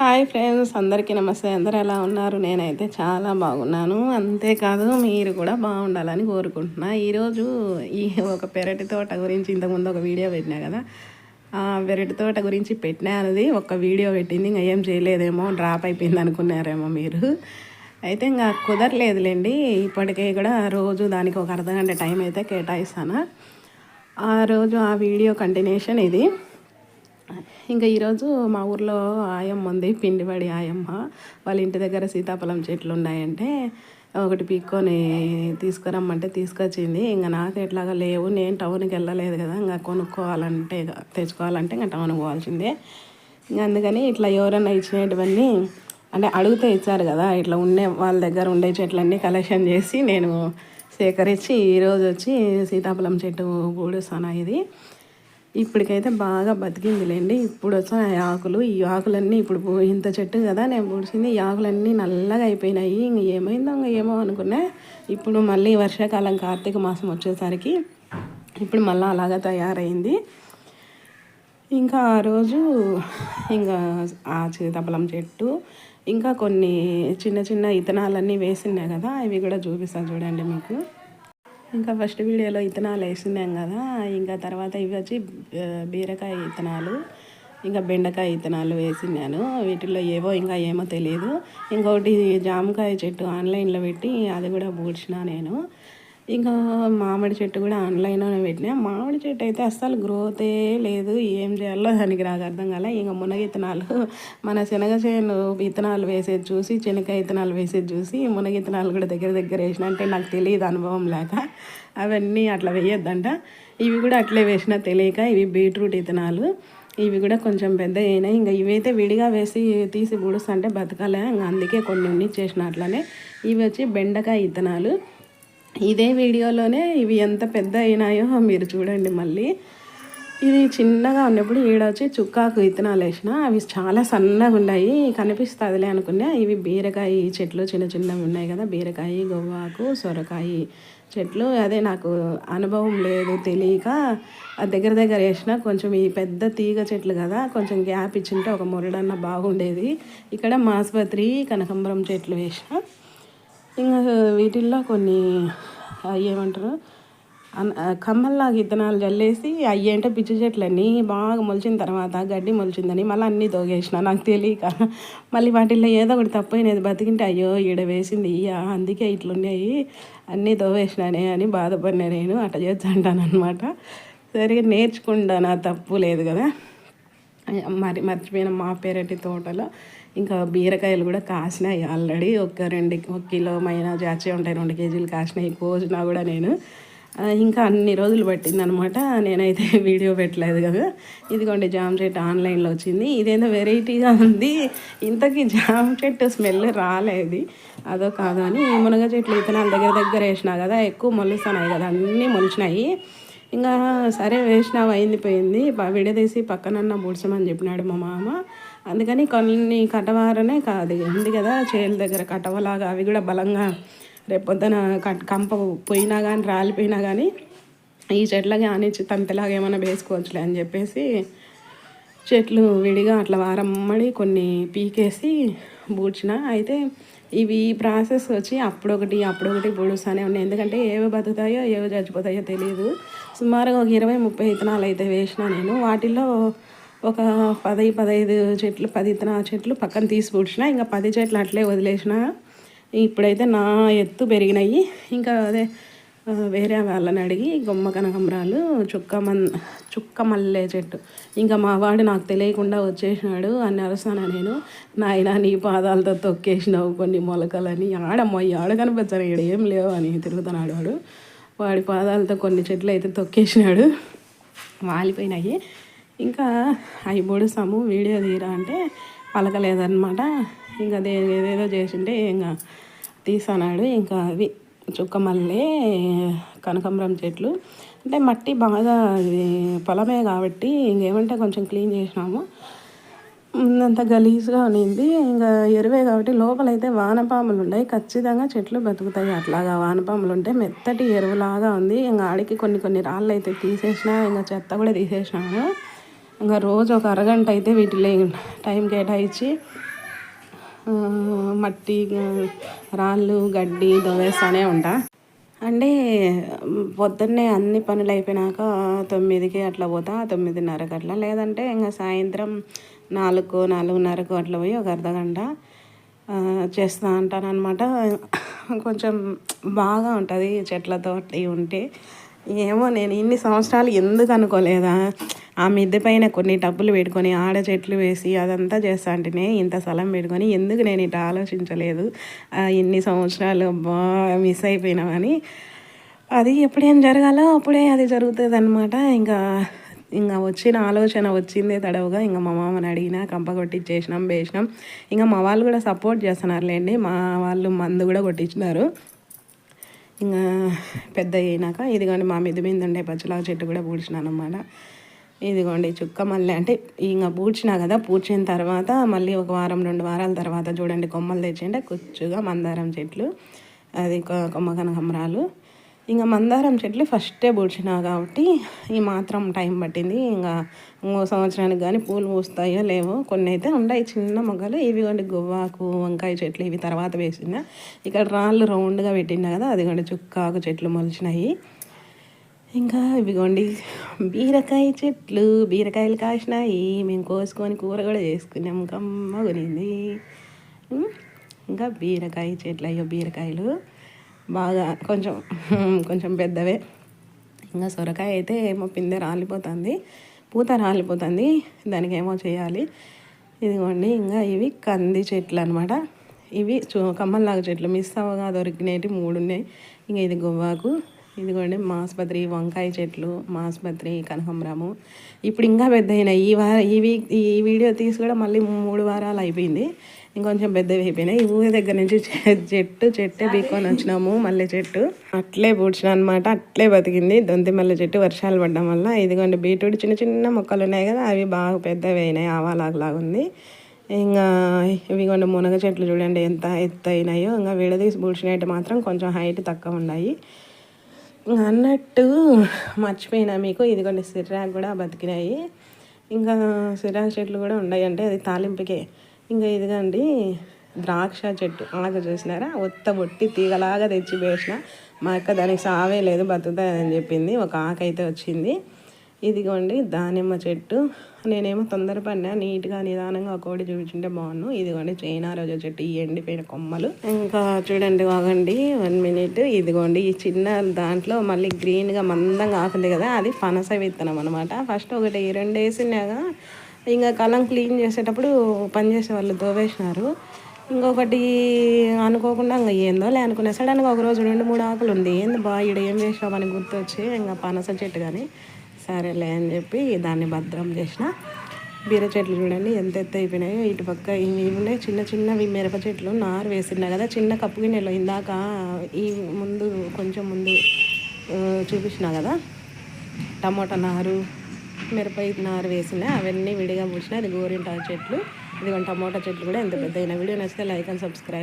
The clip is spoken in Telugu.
హాయ్ ఫ్రెండ్స్ అందరికీ నమస్తే. అందరు ఎలా ఉన్నారు? నేనైతే చాలా బాగున్నాను. అంతేకాదు మీరు కూడా బాగుండాలని కోరుకుంటున్నా. ఈరోజు ఈ ఒక పెరటి తోట గురించి ఇంతకుముందు ఒక వీడియో పెట్టినా కదా? ఆ పెరటి తోట గురించి పెట్టినది ఒక వీడియో పెట్టింది. ఇంకా ఏం చేయలేదేమో డ్రాప్ అయిపోయింది అనుకున్నారేమో మీరు. అయితే ఇంకా కుదరలేదులేండి. ఇప్పటికే కూడా రోజు దానికి ఒక అర్ధగంట టైం అయితే కేటాయిస్తాను. ఆ రోజు ఆ వీడియో కంటిన్యూషన్ ఇది. ఇంకా ఈరోజు మా ఊర్లో ఆయమ్మ ఉంది పిండివాడి ఆయమ్మ. వాళ్ళ ఇంటి దగ్గర సీతాఫలం చెట్లు ఉన్నాయంటే ఒకటి పీక్కొని తీసుకురమ్మంటే తీసుకొచ్చింది. ఇంకా నాకు ఎట్లాగా లేవు నేను టౌన్కి వెళ్ళలేదు కదా ఇంకా కొనుక్కోవాలంటే తెచ్చుకోవాలంటే ఇంకా టౌన్కి పోవాల్సిందే. ఇంకా అందుకని ఇట్లా ఎవరైనా ఇచ్చినటువన్నీ అంటే అడిగితే ఇచ్చారు కదా ఇట్లా ఉండే వాళ్ళ దగ్గర ఉండే చెట్లన్నీ కలెక్షన్ చేసి నేను సేకరించి ఈరోజు వచ్చి సీతాఫలం చెట్టు పూడుస్తాను ఇది. ఇప్పటికైతే బాగా బతికిందిలేండి. ఇప్పుడు వచ్చిన ఆకులు ఈ ఆకులన్నీ ఇప్పుడు ఇంత చెట్టు కదా నేను పూడ్చింది ఈ ఆకులన్నీ నల్లగా అయిపోయినాయి. ఇంక ఏమైందో ఇంక ఏమో అనుకున్నా. ఇప్పుడు మళ్ళీ వర్షాకాలం కార్తీక మాసం వచ్చేసరికి ఇప్పుడు మళ్ళీ అలాగా తయారైంది. ఇంకా ఆ రోజు ఇంకా ఆ సీతాఫలం చెట్టు ఇంకా కొన్ని చిన్న చిన్న ఇతనాలన్నీ వేసినాయి కదా అవి కూడా చూపిస్తాను చూడండి మీకు. ఇంకా ఫస్ట్ వీడియోలో ఇత్తనాలు వేసినాం కదా ఇంకా తర్వాత ఇవి వచ్చి బీరకాయ ఇత్తనాలు ఇంకా బెండకాయ ఇత్తనాలు వేసినాను వీటిల్లో ఏవో ఇంకా ఏమో తెలియదు ఇంకొకటి జామకాయ చెట్టు ఆన్లైన్లో పెట్టి అది కూడా పూడ్చిన నేను. ఇంకా మామిడి చెట్టు కూడా ఆన్లైన్లోనే పెట్టినా. మామిడి చెట్టు అయితే అస్సలు గ్రోతే లేదు. ఏం చేయాలో దానికి నాకు అర్థం కాలే. ఇంకా మునగ ఇత్తనాలు మన శనగ చేను విత్తనాలు వేసేది చూసి శనగ ఇత్తనాలు వేసేది చూసి మునగ ఇత్తనాలు కూడా దగ్గర దగ్గర వేసిన అంటే నాకు తెలియదు అనుభవం లేక అవన్నీ అట్లా వేయొద్దంట. ఇవి కూడా అట్లే వేసిన తెలియక ఇవి బీట్రూట్ ఇత్తనాలు ఇవి కూడా కొంచెం పెద్ద అయినాయి. ఇంకా ఇవైతే విడిగా వేసి తీసి పూడుస్తుంటే బతకాలే. ఇంకా అందుకే కొన్ని ఉన్ని చేసిన అట్లనే. ఇవి వచ్చి బెండకాయ ఇత్తనాలు ఇదే వీడియోలోనే ఇవి ఎంత పెద్ద అయినాయో మీరు చూడండి మళ్ళీ. ఇది చిన్నగా ఉన్నప్పుడు ఈడొచ్చి చుక్కాకు విత్తనాలు వేసిన అవి చాలా సన్నగా ఉన్నాయి కనిపిస్తుందిలే అనుకున్నా. ఇవి బీరకాయ చెట్లు చిన్న చిన్నవి ఉన్నాయి కదా బీరకాయ గొవ్వాకు సొరకాయ చెట్లు. అదే నాకు అనుభవం లేదు తెలియక దగ్గర దగ్గర వేసిన కొంచెం ఈ పెద్ద తీగ చెట్లు కదా కొంచెం గ్యాప్ ఇచ్చింటే ఒక మురడన్న బాగుండేది. ఇక్కడ మాస్పత్రి కనకంబరం చెట్లు వేసిన. ఇంకా వీటిల్లో కొన్ని ఏమంటారు? కమ్మల్లాగా ఇత్తనాలు చల్లేసి అవి అంటే పిచ్చి చెట్లన్నీ బాగా మొలిచిన తర్వాత గడ్డి మొలిచిందని మళ్ళీ అన్నీ తోగేసిన. నాకు తెలియక మళ్ళీ వాటిల్లో ఏదో ఒకటి తప్పైనది బతికింటే అయ్యో ఈడ వేసింది ఇయ్య అందుకే ఇట్లున్నాయి అన్నీ తోవేసినానే అని బాధపడినా నేను. అట్ట చేస్తుంటాను అనమాట సరిగా నేర్చుకుంటా నా తప్పు లేదు కదా. మరి మర్చిపోయిన మా పెరటి తోటలో ఇంకా బీరకాయలు కూడా కాసినాయి ఆల్రెడీ. ఒక రెండు ఒక కిలో మైన జాచే ఉంటాయి రెండు కేజీలు కాసినాయి. కోసినా కూడా నేను. ఇంకా అన్ని రోజులు పట్టిందనమాట. నేనైతే వీడియో పెట్టలేదు కదా. ఇదిగోండి జామ చెట్టు ఆన్లైన్లో వచ్చింది. ఇదేదో వెరైటీగా ఉంది. ఇంతకీ జామ చెట్టు స్మెల్ రాలేదు. అదో కాదు అని. మునగ చెట్లు ఇతనాల దగ్గర దగ్గర వేసినా కదా ఎక్కువ మొలుస్తున్నాయి కదా అన్నీ మొలిచినాయి. ఇంకా సరే వేసినావు అయింది పోయింది. విడదీసి పక్కనన్న బుడ్చమని చెప్పినాడు మా మామ. అందుకని కొన్ని కటవారనే కాదు ఉంది కదా చేల దగ్గర కటవలాగా అవి కూడా బలంగా రేపొద్దున కంప పోయినా కానీ రాలిపోయినా కానీ ఈ చెట్లకి ఆనిచ్చి తంతలాగా ఏమైనా వేసుకోవచ్చులే అని చెప్పేసి చెట్లు విడిగా అట్లా వారమ్మడి కొన్ని పీకేసి బూడ్చిన అయితే ఇవి ప్రాసెస్ వచ్చి అప్పుడొకటి అప్పుడొకటి పొడుస్తూనే ఉన్నాయి. ఎందుకంటే ఏవి బతుకుతాయో ఏవి చచ్చిపోతాయో తెలియదు సుమారుగా ఒక ఇరవై ముప్పై విత్తనాలు అయితే వేసిన నేను. వాటిల్లో ఒక పది పదహైదు చెట్లు పది విత్తనాల చెట్లు పక్కన తీసి పూడ్చిన ఇంకా పది చెట్లు అట్లే వదిలేసిన. ఇప్పుడైతే నా ఎత్తు పెరిగినాయి. ఇంకా అదే వేరే వాళ్ళని అడిగి గొమ్మ కనకంబరాలు చుక్క మన్ చుక్క మల్లె చెట్టు. ఇంకా మా వాడు నాకు తెలియకుండా వచ్చేసినాడు అని అరుస్తాను నేను. నాయన నీ పాదాలతో తొక్కేసినావు కొన్ని మొలకలని. ఆడమ్మ ఆడ కనిపించాను ఇక్కడ ఏం లేవు అని తిరుగుతున్నాడు వాడు. వాడి పాదాలతో కొన్ని చెట్లు అయితే తొక్కేసినాడు. వాలిపోయినాయి. ఇంకా అవి పొడుస్తాము వీడియో తీరా అంటే పలకలేదన్నమాట. ఇంకా అదే ఏదేదో చేసింటే ఇంకా తీసన్నాడు ఇంకా అవి చుక్క మల్లె కనకంబరం చెట్లు. అంటే మట్టి బాగా పొలమే కాబట్టి ఇంకేమంటే కొంచెం క్లీన్ చేసినాము. అంత గలీజ్గా ఉన్నింది. ఇంకా ఎరువే కాబట్టి లోపలైతే వానపాములు ఉన్నాయి ఖచ్చితంగా చెట్లు బతుకుతాయి అట్లాగా. వానపాములు ఉంటే మెత్తటి ఎరువులాగా ఉంది. ఇంకా ఆడికి కొన్ని కొన్ని రాళ్ళు అయితే తీసేసిన ఇంకా చెత్త కూడా తీసేసినాము. ఇంకా రోజు ఒక అరగంట అయితే వీటిలో టైం కేటాయించి మట్టి రాళ్ళు గడ్డి దొవేస్తానే ఉంటా. అంటే పొద్దున్నే అన్ని పనులు అయిపోయినాక తొమ్మిదికి అట్లా పోతా తొమ్మిదిన్నరకు అట్లా. లేదంటే ఇంకా సాయంత్రం నాలుగు నాలుగున్నరకు అట్లా పోయి ఒక అర్ధ గంట ఆ, చేస్తూ ఉంటాను అనమాట కొంచెం బాగా ఉంటుంది చెట్లతో అట్లా ఇవి ఉంటే. ఏమో నేను ఇన్ని సంవత్సరాలు ఎందుకు అనుకోలేదా? ఆ మిద్దె పైన కొన్ని టబ్బులు పెట్టుకొని ఆడ చెట్లు వేసి అదంతా చేస్తా అంటేనే ఇంత స్థలం పెట్టుకొని ఎందుకు నేను ఇట్లా ఆలోచించలేదు? ఇన్ని సంవత్సరాలు బా మిస్ అయిపోయినామని అది ఎప్పుడేం జరగాలో అప్పుడే అది జరుగుతుంది అనమాట ఇంకా ఇంకా వచ్చిన ఆలోచన వచ్చిందే తడవుగా. ఇంకా మా మామని అడిగినా కంప కొట్టించేసినాం వేసినాం. ఇంకా మా వాళ్ళు కూడా సపోర్ట్ చేస్తున్నారులేండి. మా వాళ్ళు మందు కూడా కొట్టించినారు. ఇంకా పెద్ద అయినాక ఇదిగోండి మా మీద మీద ఉండే పచ్చలాగ చెట్టు కూడా పూడ్చినాను అనమాట ఇదిగోండి చుక్క మళ్ళీ అంటే ఇంకా పూడ్చినా కదా పూడ్చిన తర్వాత మళ్ళీ ఒక వారం రెండు వారాల తర్వాత చూడండి కొమ్మలు తెచ్చింటే కుచ్చుగా మందారం చెట్లు. అది కొమ్మ కనకమరాలు ఇంకా మందారం చెట్లు ఫస్టే పూడ్చినా కాబట్టి ఈ మాత్రం టైం పట్టింది. ఇంకా ఇంకో సంవత్సరానికి కానీ పూలు పూస్తాయో లేవో కొన్ని అయితే ఉన్నాయి చిన్న మొగ్గలు ఇవి కొన్ని గువ్వాకు వంకాయ చెట్లు ఇవి తర్వాత వేసిన. ఇక్కడ రాళ్ళు రౌండ్గా పెట్టినా కదా అది కొన్ని చుక్కాకు చెట్లు మొలిచినాయి. ఇంకా ఇవిగోండి బీరకాయ చెట్లు బీరకాయలు కాసినాయి. మేము కోసుకొని కూర కూడా చేసుకున్నాం. కమ్మ కొనింది ఇంకా బీరకాయ చెట్లు అయ్యో బీరకాయలు. బాగా కొంచెం కొంచెం పెద్దవే. ఇంకా సొరకాయ అయితే ఏమో పిందె రాలిపోతుంది పూత రాలిపోతుంది దానికి ఏమో చేయాలి. ఇదిగోండి ఇంకా ఇవి కంది చెట్లు అనమాట ఇవి చూ కమ్మల్లాగా చెట్లు మిస్ అవ్వగా దొరికినవి మూడు ఉన్నాయి. ఇంకా ఇది గువ్వాకు ఇదిగోండి మాస్పత్రి వంకాయ చెట్లు మాస్పత్రి కనకంబరము. ఇప్పుడు ఇంకా పెద్ద అయినాయి ఈ వారం ఈ వీక్ ఈ వీడియో తీసి కూడా మళ్ళీ మూడు వారాలు అయిపోయింది. ఇంకొంచెం పెద్దవి అయిపోయినాయి ఈ ఊరి దగ్గర నుంచి చెట్టు చెట్టే బీక్కొని వచ్చినాము మల్లె చెట్టు. అట్లే పూడ్చిన అనమాట అట్లే బతికింది. దొంతి మల్లె చెట్టు వర్షాలు పడడం వల్ల. ఇదిగోండి బీట్రూట్ చిన్న చిన్న మొక్కలు ఉన్నాయి కదా అవి బాగా పెద్దవి అయినాయి ఆవాలాగా ఉంది. ఇంకా ఇవిగోండి మునగ చెట్లు చూడండి ఎంత ఎత్తు అయినాయో. ఇంకా విడదీసి పూడ్చినట్టు మాత్రం కొంచెం హైట్ తక్కువ ఉన్నాయి. అన్నట్టు మర్చిపోయినా మీకు. ఇదిగోండి సిర్రాకు కూడా బతికినాయి. ఇంకా సిరాకు చెట్లు కూడా ఉన్నాయి. అంటే అది తాలింపుకే. ఇంకా ఇదిగండి ద్రాక్ష చెట్టు ఆకు చూసినారా? ఒత్త బొట్టి తీగలాగా తెచ్చి వేసిన. మా అక్క దానికి సావే లేదు బతుకుతాయని చెప్పింది. ఒక ఆక అయితే వచ్చింది. ఇదిగోండి దానిమ్మ చెట్టు. నేనేమో తొందరపడినా నీట్గా నిదానంగా ఒకటి చూపించుంటే బాగున్నాను ఇదిగోండి చైనా రోజా చెట్టు ఈ ఎండిపోయిన కొమ్మలు. ఇంకా చూడండి వాగండి వన్ మినిట్. ఇదిగోండి ఈ చిన్న దాంట్లో మళ్ళీ గ్రీన్గా మందంగా ఆకుంది కదా అది పనస విత్తనం అనమాట ఫస్ట్ ఒకటి రెండు వేసినాగా ఇంకా కలం క్లీన్ చేసేటప్పుడు పని చేసే వాళ్ళు దోవేసినారు. ఇంకొకటి అనుకోకుండా ఇంకా ఏందో లే అనుకున్నా. సడన్గా ఒక రోజు రెండు మూడు ఆకులు ఉంది. ఏంది బా ఈడ ఏం చేసామని గుర్తొచ్చి ఇంకా పనస చెట్టు కానీ సరేలే అని చెప్పి దాన్ని భద్రం చేసిన. బీర చెట్లు చూడండి ఎంత ఎత్తు అయిపోయినాయో. ఇటు పక్క ఇవి ఉన్నాయి. చిన్న చిన్నవి మిరప చెట్లు నారు వేసినా కదా. చిన్న కప్పు గిన్నెలో ఇందాక ఈ ముందు కొంచెం ముందు చూపించినా చూపించిన కదా. టమోటా నారు మిరప నారు వేసిన అవన్నీ విడిగా పూసిన అది గోరింటాకు చెట్లు ఇదిగో టమోటా చెట్లు కూడా ఎంత పెద్ద వీడియో నచ్చితే లైక్ అండ్ సబ్స్క్రైబ్.